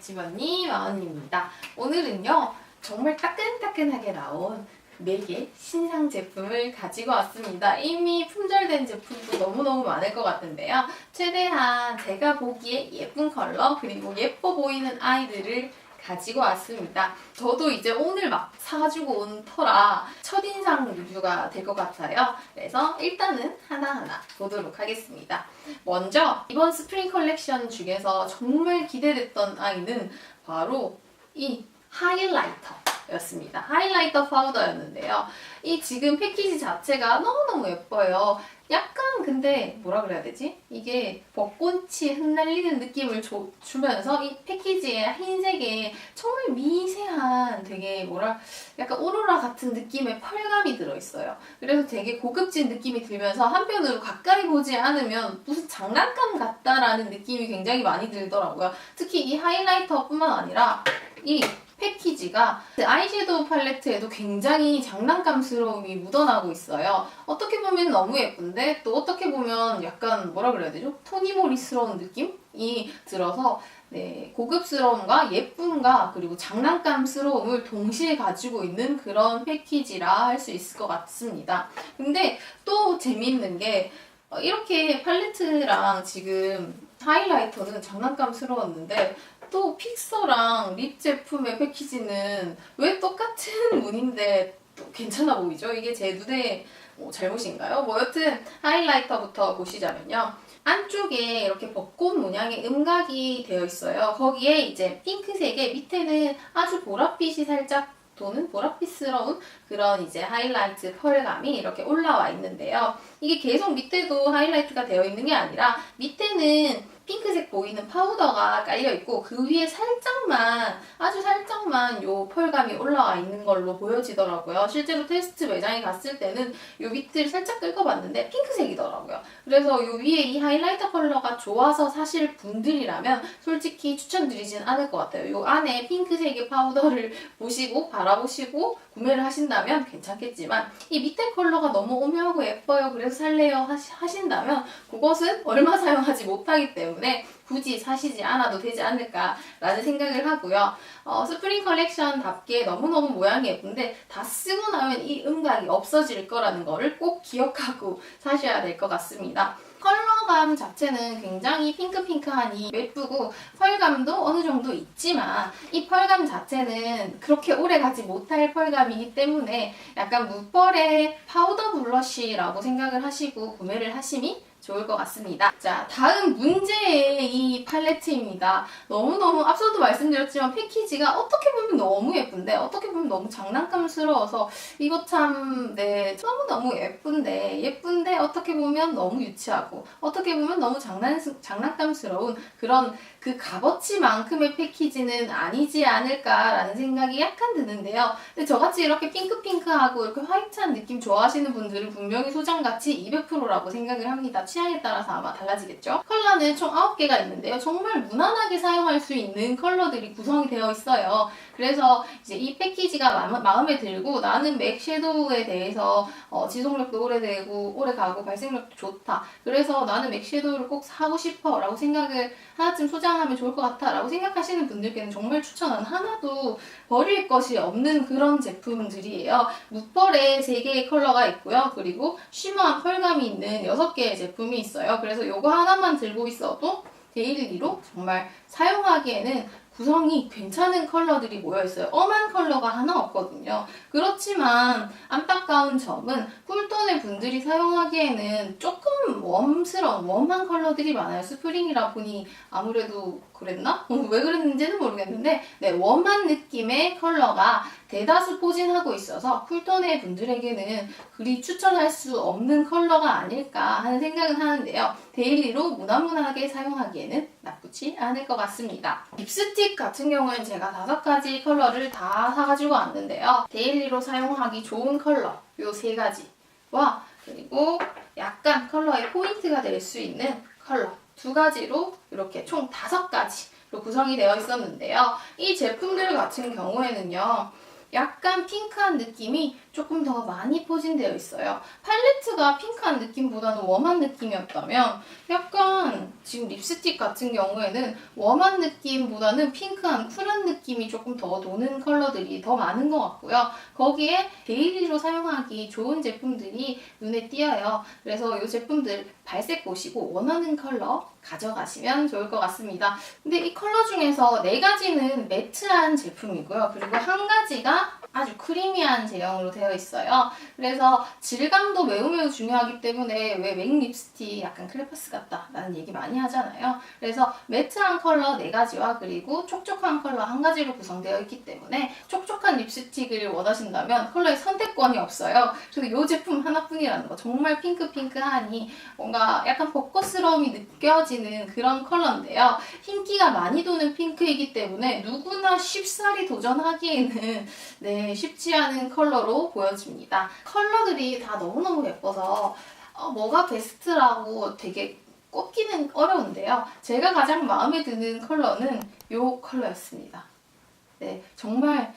집 언니 마언입니다. 오늘은요 정말 따끈따끈하게 나온 4개 신상 제품을 가지고 왔습니다. 이미 품절된 제품도 너무너무 많을 것 같은데요. 최대한 제가 보기에 예쁜 컬러 그리고 예뻐 보이는 아이들을 가지고 왔습니다. 저도 이제 오늘 막 사가지고 온 터라 첫인상 리뷰가 될 것 같아요. 그래서 일단은 하나하나 보도록 하겠습니다. 먼저 이번 스프링 컬렉션 중에서 정말 기대됐던 아이는 바로 이 하이라이터 였습니다. 하이라이터 파우더였는데요. 이 지금 패키지 자체가 너무너무 예뻐요. 약간 근데 뭐라 그래야 되지? 이게 벚꽃이 흩날리는 느낌을 줘- 주면서 이 패키지의 흰색에 정말 미세한 되게 뭐라 약간 오로라 같은 느낌의 펄감이 들어있어요. 그래서 되게 고급진 느낌이 들면서 한편으로 가까이 보지 않으면 무슨 장난감 같다라는 느낌이 굉장히 많이 들더라고요. 특히 이 하이라이터뿐만 아니라 이 패키지가 아이섀도우 팔레트에도 굉장히 장난감스러움이 묻어나고 있어요. 어떻게 보면 너무 예쁜데 또 어떻게 보면 약간 뭐라 그래야 되죠? 토니모리스러운 느낌이 들어서 네, 고급스러움과 예쁨과 그리고 장난감스러움을 동시에 가지고 있는 그런 패키지라 할 수 있을 것 같습니다. 근데 또 재밌는 게 어, 이렇게 팔레트랑 지금 하이라이터는 장난감스러웠는데 또 픽서랑 립 제품의 패키지는 왜 똑같은 무늬인데 또 괜찮아 보이죠? 이게 제 눈에 뭐 잘못인가요? 뭐 여튼 하이라이터부터 보시자면요. 안쪽에 이렇게 벚꽃 모양의 음각이 되어 있어요. 거기에 이제 핑크색에 밑에는 아주 보랏빛이 살짝 도는 보랏빛스러운 그런 이제 하이라이트 펄감이 이렇게 올라와 있는데요. 이게 계속 밑에도 하이라이트가 되어 있는 게 아니라 밑에는 핑크색 보이는 파우더가 깔려 있고 그 위에 살짝만 아주 살짝만 요 펄감이 올라와 있는 걸로 보여지더라고요. 실제로 테스트 매장에 갔을 때는 요 밑을 살짝 긁어봤는데 핑크색이더라고요. 그래서 요 위에 이 하이라이터 컬러가 좋아서 사실 분들이라면 솔직히 추천드리진 않을 것 같아요. 요 안에 핑크색의 파우더를 보시고 바라보시고 구매를 하신다면 괜찮겠지만 이 밑에 컬러가 너무 오묘하고 예뻐요. 그래서 살래요 하신다면 그것은 얼마 사용하지 못하기 때문에 굳이 사시지 않아도 되지 않을까라는 생각을 하고요. 어, 스프링 컬렉션답게 너무너무 모양이 예쁜데 다 쓰고 나면 이 음각이 없어질 거라는 거를 꼭 기억하고 사셔야 될 것 같습니다. 컬러 감 자체는 굉장히 핑크핑크하니 예쁘고 펄감도 어느 정도 있지만 이 펄감 자체는 그렇게 오래 가지 못할 펄감이기 때문에 약간 무펄의 파우더 블러쉬라고 생각을 하시고 구매를 하심이 좋을 것 같습니다. 자, 다음 문제의 이 팔레트입니다. 너무너무 앞서도 말씀드렸지만 패키지가 어떻게 보면 너무 예쁜데 어떻게 보면 너무 장난감스러워서 이거 참, 네, 너무너무 예쁜데 예쁜데 어떻게 보면 너무 유치하고 어떻게 보면 너무 장난, 장난감스러운 그런 그 값어치만큼의 패키지는 아니지 않을까라는 생각이 약간 드는데요. 근데 저같이 이렇게 핑크핑크하고 이렇게 화이트한 느낌 좋아하시는 분들은 분명히 소장가치 200%라고 생각을 합니다. 취향에 따라서 아마 달라지겠죠? 컬러는 총 9개가 있는데요. 정말 무난하게 사용할 수 있는 컬러들이 구성이 되어 있어요. 그래서 이제 이 패키지가 마음, 에 들고 나는 맥 섀도우에 대해서 어, 지속력도 오래되고 오래가고 발색력도 좋다. 그래서 나는 맥 섀도우를 꼭 사고 싶어 라고 생각을 하나쯤 소장하면 좋을 것 같아 라고 생각하시는 분들께는 정말 추천한 하나도 버릴 것이 없는 그런 제품들이에요. 무펄에 3개의 컬러가 있고요. 그리고 쉬머한 펄감이 있는 6개의 제품이 있어요. 그래서 이거 하나만 들고 있어도 데일리로 정말 사용하기에는 구성이 괜찮은 컬러들이 모여있어요. 엄한 컬러가 하나 없거든요. 그렇지만 안타까운 점은 쿨톤의 분들이 사용하기에는 조금 웜스러운 웜한 컬러들이 많아요. 스프링이라 보니 아무래도 그랬나? 어, 왜 그랬는지는 모르겠는데 네, 웜한 느낌의 컬러가 대다수 포진하고 있어서 쿨톤의 분들에게는 그리 추천할 수 없는 컬러가 아닐까 하는 생각은 하는데요. 데일리로 무난무난하게 사용하기에는 나쁘지 않을 것 같습니다. 립스틱 같은 경우에는 제가 다섯 가지 컬러를 다 사가지고 왔는데요. 데일리로 사용하기 좋은 컬러 요 세 가지와 그리고 약간 컬러의 포인트가 될 수 있는 컬러 두 가지로 이렇게 총 다섯 가지로 구성이 되어 있었는데요. 이 제품들 같은 경우에는요. 약간 핑크한 느낌이 조금 더 많이 포진되어 있어요. 팔레트가 핑크한 느낌보다는 웜한 느낌이었다면 약간 지금 립스틱 같은 경우에는 웜한 느낌보다는 핑크한 쿨한 느낌이 조금 더 도는 컬러들이 더 많은 것 같고요. 거기에 데일리로 사용하기 좋은 제품들이 눈에 띄어요. 그래서 이 제품들 발색 보시고 원하는 컬러 가져가시면 좋을 것 같습니다. 근데 이 컬러 중에서 네 가지는 매트한 제품이고요. 그리고 한 가지가 아주 크리미한 제형으로 되어 있어요. 그래서 질감도 매우 매우 중요하기 때문에 왜 맥 립스틱 약간 크레파스 같다라는 얘기 많이 하잖아요. 그래서 매트한 컬러 네 가지와 그리고 촉촉한 컬러 한 가지로 구성되어 있기 때문에 촉촉한 립스틱을 원하신다면 컬러의 선택권이 없어요. 그래서 이 제품 하나뿐이라는 거 정말 핑크핑크하니 뭔가 약간 벚꽃스러움이 느껴지는 그런 컬러인데요. 흰기가 많이 도는 핑크이기 때문에 누구나 쉽사리 도전하기에는 네, 쉽지 않은 컬러로 보여집니다. 컬러들이 다 너무너무 예뻐서 어, 뭐가 베스트라고 되게 꼽기는 어려운데요. 제가 가장 마음에 드는 컬러는 이 컬러였습니다. 네, 정말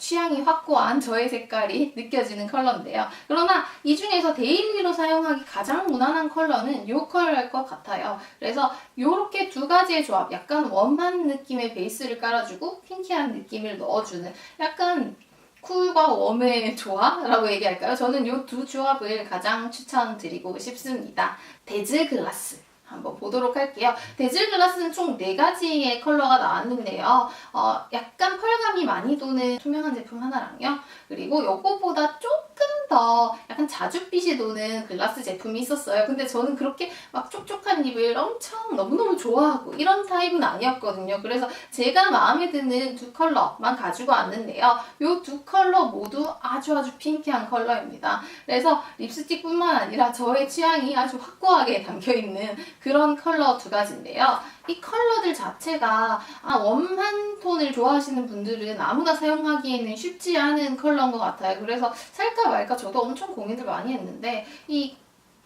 취향이 확고한 저의 색깔이 느껴지는 컬러인데요. 그러나 이 중에서 데일리로 사용하기 가장 무난한 컬러는 이 컬러일 것 같아요. 그래서 이렇게 두 가지의 조합, 약간 웜한 느낌의 베이스를 깔아주고 핑키한 느낌을 넣어주는 약간 쿨과 웜의 조화라고 얘기할까요? 저는 이 두 조합을 가장 추천드리고 싶습니다. 데즈 글라스. 한번 보도록 할게요. 데즐 글라스는 총 4가지의 컬러가 나왔는데요. 어, 약간 펄감이 많이 도는 투명한 제품 하나랑요. 그리고 요거보다 조금 더 약간 자줏빛이 도는 글라스 제품이 있었어요. 근데 저는 그렇게 막 촉촉한 립을 엄청 너무너무 좋아하고 이런 타입은 아니었거든요. 그래서 제가 마음에 드는 두 컬러만 가지고 왔는데요. 요 두 컬러 모두 아주 아주 핑키한 컬러입니다. 그래서 립스틱뿐만 아니라 저의 취향이 아주 확고하게 담겨있는 그런 컬러 두 가지인데요. 이 컬러들 자체가 아, 웜한 톤을 좋아하시는 분들은 아무나 사용하기에는 쉽지 않은 컬러인 것 같아요. 그래서 살까 말까 저도 엄청 고민을 많이 했는데 이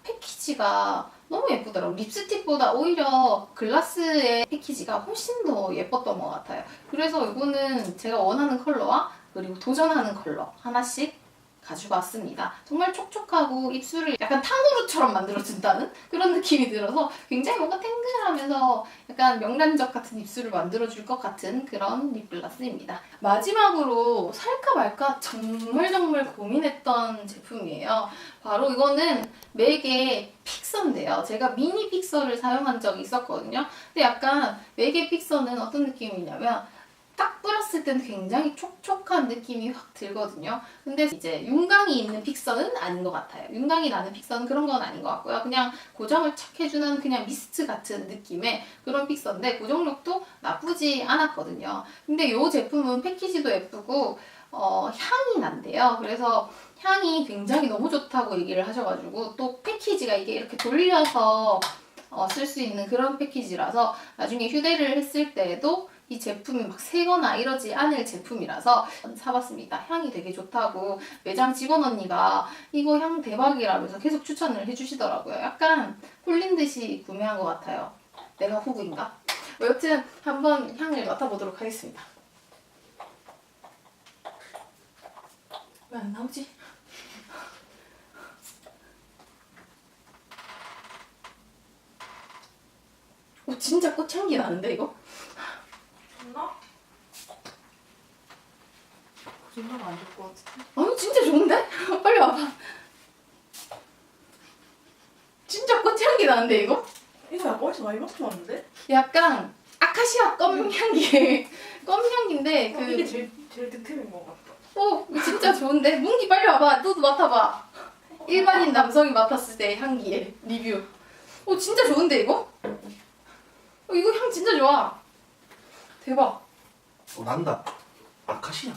패키지가 너무 예쁘더라고요. 립스틱보다 오히려 글라스의 패키지가 훨씬 더 예뻤던 것 같아요. 그래서 이거는 제가 원하는 컬러와 그리고 도전하는 컬러 하나씩 가지고 왔습니다. 정말 촉촉하고 입술을 약간 탕후루처럼 만들어준다는 그런 느낌이 들어서 굉장히 뭔가 탱글하면서 약간 명란젓 같은 입술을 만들어줄 것 같은 그런 립글라스입니다. 마지막으로 살까 말까 정말 정말 고민했던 제품이에요. 바로 이거는 맥의 픽서인데요. 제가 미니 픽서를 사용한 적이 있었거든요. 근데 약간 맥의 픽서는 어떤 느낌이냐면 딱 뿌렸을 때는 굉장히 촉촉한 느낌이 확 들거든요. 근데 이제 윤광이 있는 픽서는 아닌 것 같아요. 윤광이 나는 픽서는 그런 건 아닌 것 같고요. 그냥 고정을 착 해주는 그냥 미스트 같은 느낌의 그런 픽서인데 고정력도 나쁘지 않았거든요. 근데 이 제품은 패키지도 예쁘고 어, 향이 난대요. 그래서 향이 굉장히 너무 좋다고 얘기를 하셔가지고 또 패키지가 이게 이렇게 돌려서 어, 쓸 수 있는 그런 패키지라서 나중에 휴대를 했을 때에도 이 제품이 막 새거나 이러지 않을 제품이라서 사봤습니다. 향이 되게 좋다고 매장 직원 언니가 이거 향 대박이라면서 계속 추천을 해주시더라고요. 약간 홀린 듯이 구매한 것 같아요. 내가 호구인가? 뭐 여튼 한번 향을 맡아보도록 하겠습니다. 왜 안 나오지? 오, 진짜 꽃향기 나는데 이거? 좋나? 거짓말 안될 것 같은데. 아니 진짜 좋은데? 빨리 와봐. 진짜 꽃향기 나는데 이거? 이거 약간 어디서 많이 맡아봤는데? 약간 아카시아 껌 향기 껌 향기인데 어, 이게 그 제일, 제일 득템인 것 같다. 오, 진짜 좋은데 뭉기 빨리 와봐. 너도 맡아봐. 일반인 남성이 맡았을 때 향기의 리뷰. 오 진짜 좋은데 이거? 어, 이거 향 진짜 좋아. 대박. 어 난다. 아카시아.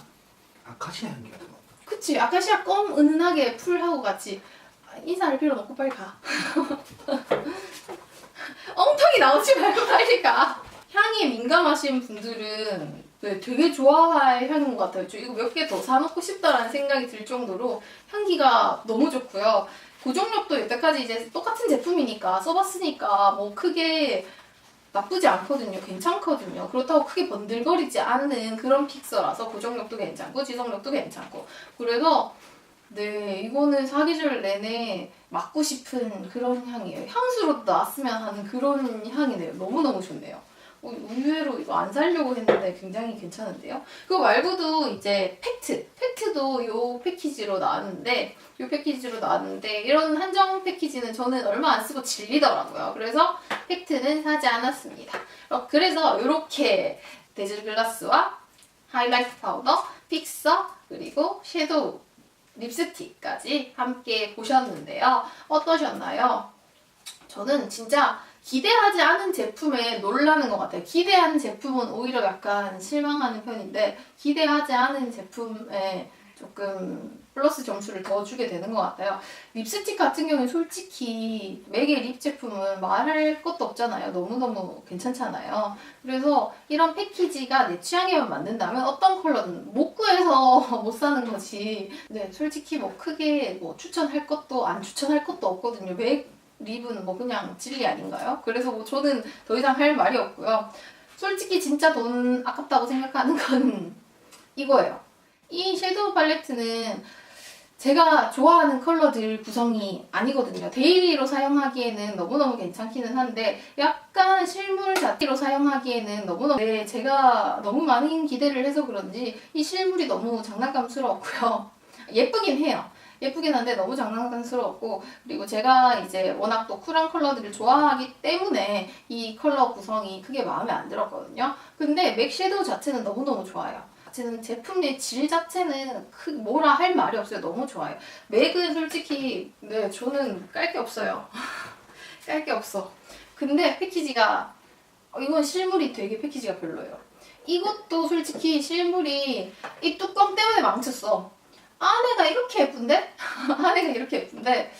아카시아 향기가 나. 그치 아카시아 껌 은은하게 풀하고 같이 아, 인사할 필요는 없고 빨리 가 엉덩이 나오지 말고 빨리 가 향에 민감하신 분들은 네, 되게 좋아할 향인 것 같아요 저 이거 몇 개 더 사놓고 싶다라는 생각이 들 정도로 향기가 너무 좋고요 고정력도 여태까지 이제 똑같은 제품이니까 써봤으니까 뭐 크게 나쁘지 않거든요. 괜찮거든요. 그렇다고 크게 번들거리지 않는 그런 픽서라서 고정력도 괜찮고 지속력도 괜찮고 그래서 네, 이거는 사계절 내내 맡고 싶은 그런 향이에요. 향수로 나왔으면 하는 그런 향이네요. 너무너무 좋네요. 어, 의외로 이거 안 살려고 했는데 굉장히 괜찮은데요. 그거 말고도 이제 팩트. 팩트도 이 패키지로 나왔는데, 이 패키지로 나왔는데, 이런 한정 패키지는 저는 얼마 안 쓰고 질리더라고요. 그래서 팩트는 사지 않았습니다. 어, 그래서 이렇게 데즐 글라스와 하이라이트 파우더, 픽서, 그리고 섀도우, 립스틱까지 함께 보셨는데요. 어떠셨나요? 저는 진짜 기대하지 않은 제품에 놀라는 것 같아요. 기대하는 제품은 오히려 약간 실망하는 편인데 기대하지 않은 제품에 조금 플러스 점수를 더 주게 되는 것 같아요. 립스틱 같은 경우는 솔직히 맥의 립 제품은 말할 것도 없잖아요. 너무너무 괜찮잖아요. 그래서 이런 패키지가 내 취향에만 맞는다면 어떤 컬러든 못 구해서 못 사는 거지. 네, 솔직히 뭐 크게 뭐 추천할 것도 안 추천할 것도 없거든요. 맥 립은 뭐 그냥 진리 아닌가요? 그래서 뭐 저는 더 이상 할 말이 없고요. 솔직히 진짜 돈 아깝다고 생각하는 건 이거예요. 이 섀도우 팔레트는 제가 좋아하는 컬러들 구성이 아니거든요. 데일리로 사용하기에는 너무너무 괜찮기는 한데 약간 실물 자체로 사용하기에는 너무너무 네, 제가 너무 많은 기대를 해서 그런지 이 실물이 너무 장난감스러웠고요. 예쁘긴 해요. 예쁘긴 한데 너무 장난감스러웠고 그리고 제가 이제 워낙 또 쿨한 컬러들을 좋아하기 때문에 이 컬러 구성이 크게 마음에 안 들었거든요. 근데 맥 섀도우 자체는 너무너무 좋아요. 자체는 제품 내질 자체는 크, 뭐라 할 말이 없어요. 너무 좋아요. 맥은 솔직히 네 저는 깔 게 없어요. 깔 게 없어. 근데 패키지가 어, 이건 실물이 되게 패키지가 별로예요. 이것도 솔직히 실물이 이 뚜껑 때문에 망쳤어. 안에가 이렇게 예쁜데? 안에가 이렇게 예쁜데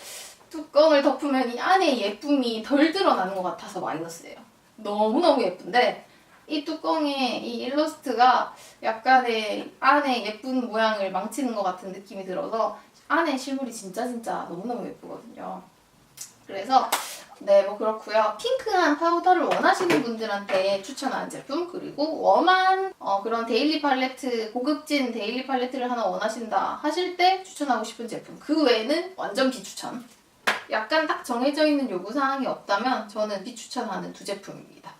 뚜껑을 덮으면 이 안에 예쁨이 덜 드러나는 것 같아서 마이너스예요. 너무너무 예쁜데 이 뚜껑에 이 일러스트가 약간의 안에 예쁜 모양을 망치는 것 같은 느낌이 들어서 안에 실물이 진짜 진짜 너무너무 예쁘거든요. 그래서 네, 뭐 그렇고요. 핑크한 파우더를 원하시는 분들한테 추천하는 제품 그리고 웜한 어, 그런 데일리 팔레트 고급진 데일리 팔레트를 하나 원하신다 하실 때 추천하고 싶은 제품 그 외에는 완전 비추천. 약간 딱 정해져 있는 요구 사항이 없다면 저는 비추천하는 두 제품입니다.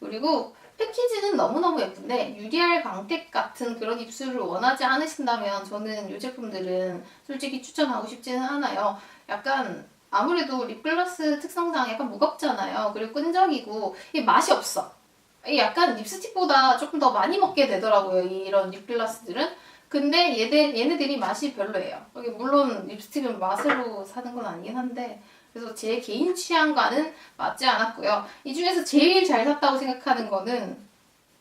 그리고 패키지는 너무너무 예쁜데 유리알 광택 같은 그런 입술을 원하지 않으신다면 저는 이 제품들은 솔직히 추천하고 싶지는 않아요. 약간 아무래도 립글라스 특성상 약간 무겁잖아요. 그리고 끈적이고 이 맛이 없어. 이 약간 립스틱보다 조금 더 많이 먹게 되더라고요. 이런 립글라스들은. 근데 얘들, 얘네들이 맛이 별로예요. 물론 립스틱은 맛으로 사는 건 아니긴 한데 그래서 제 개인 취향과는 맞지 않았고요. 이 중에서 제일 잘 샀다고 생각하는 거는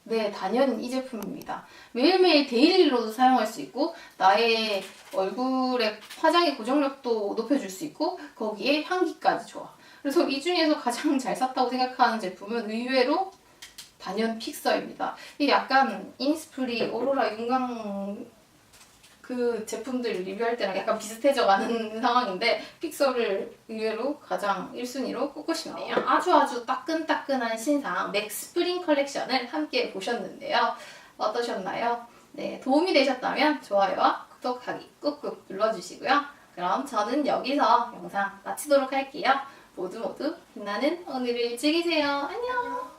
네, 단연 이 제품입니다. 매일매일 데일리로도 사용할 수 있고 나의 얼굴의 화장의 고정력도 높여줄 수 있고 거기에 향기까지 좋아. 그래서 이 중에서 가장 잘 샀다고 생각하는 제품은 의외로 단연 픽서입니다. 이 약간 인스프리 오로라 윤광 그 제품들 리뷰할 때랑 약간 비슷해져 가는 상황인데 픽서를 의외로 가장 1순위로 꼽고 싶네요. 아주 아주 따끈따끈한 신상 맥 스프링 컬렉션을 함께 보셨는데요. 어떠셨나요? 네, 도움이 되셨다면 좋아요와 구독하기 꾹꾹 눌러주시고요. 그럼 저는 여기서 영상 마치도록 할게요. 모두 모두 빛나는 오늘을 즐기세요. 안녕!